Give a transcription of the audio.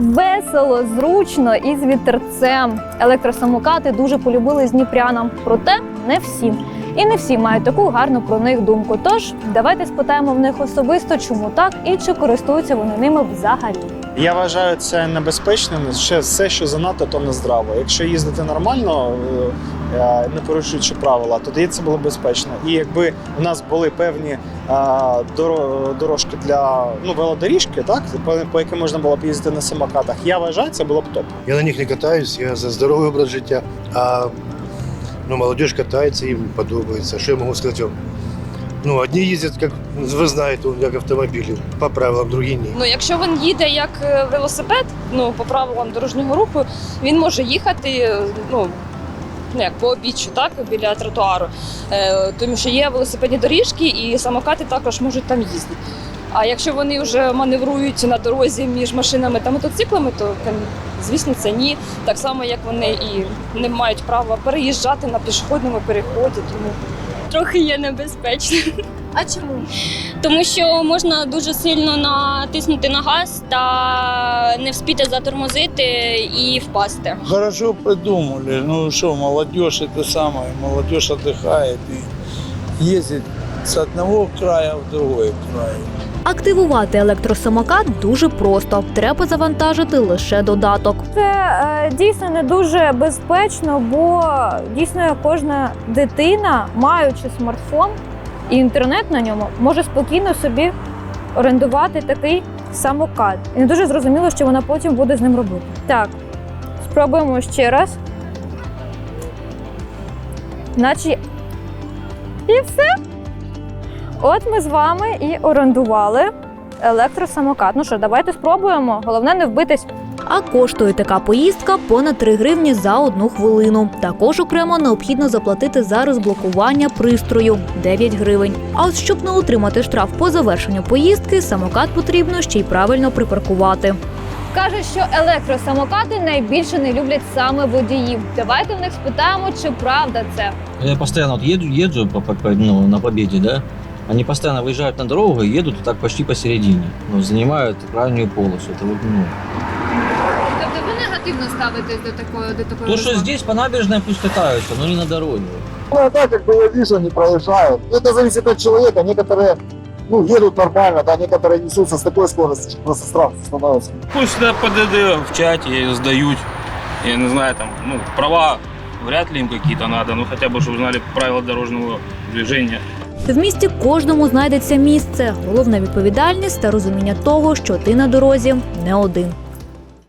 Весело, зручно і з вітерцем. Електросамокати дуже полюбили з дніпрянам, проте не всі. І не всі мають таку гарну про них думку. Тож давайте спитаємо в них особисто, чому так і чи користуються вони ними взагалі. Я вважаю це небезпечним. Ще все, що занадто, то не здраво. Якщо їздити нормально, е, е, не порушуючи правила, тоді це було безпечно. І якби у нас були певні е, дорожки для ну велодоріжки, так по, яким можна було б їздити на самокатах, я вважаю, це було б топ. Я на них не катаюсь, я за здоровий образ життя. А ну, молодежь катається, їм подобається. Що я можу сказати? Ну, одні їздять, як ви знаєте, як автомобілі, по правилам, другі ні. Ну, якщо він їде як е, велосипед, ну по правилам дорожнього руху, він може їхати е, ну, ну, як по обіччю, так, біля тротуару. Е, тому що є велосипедні доріжки і самокати також можуть там їздити. А якщо вони вже маневрують на дорозі між машинами та мотоциклами, то звісно це ні. Так само, як вони і не мають права переїжджати на пішохідному переході. Тому трохи є небезпечно, А чому? тому що можна дуже сильно натиснути на газ та не вспіти затормозити і впасти. Хорошо придумали. Ну що, молодь це саме, молодь віддихає і їздить з одного краю в другий край. Активувати електросамокат дуже просто. Треба завантажити лише додаток. Це е, дійсно не дуже безпечно, бо дійсно кожна дитина, маючи смартфон і інтернет на ньому, може спокійно собі орендувати такий самокат. І не дуже зрозуміло, що вона потім буде з ним робити. Так, спробуємо ще раз. Наче і все. От ми з вами і орендували електросамокат. Ну що, давайте спробуємо. Головне не вбитись. А коштує така поїздка понад 3 гривні за одну хвилину. Також окремо необхідно заплатити за розблокування пристрою 9 гривень. А от щоб не отримати штраф по завершенню поїздки, самокат потрібно ще й правильно припаркувати. Каже, що електросамокати найбільше не люблять саме водіїв. Давайте в них спитаємо, чи правда це. Я вот еду, езжу по, по- ну, на победе, да? Они постоянно выезжают на дорогу и едут вот так почти посередине. Ну, занимают крайнюю полосу. Это вот, ну, Тобто ви негативно ставитесь до такої до такої то, что здесь по набережной пусть катаются, но не на дороге. Ну, а так как бы видишь, они проезжают. Это зависит от человека. Некоторые ну, едут нормально, да, некоторые несутся с такой скоростью, что просто страшно становится. Пусть на ПДД в чате сдают. Я не знаю, там, ну, права вряд ли им какие-то надо, ну хотя бы, чтобы знали правила дорожного движения. В місті кожному знайдеться місце. Головна відповідальність та розуміння того, що ти на дорозі не один.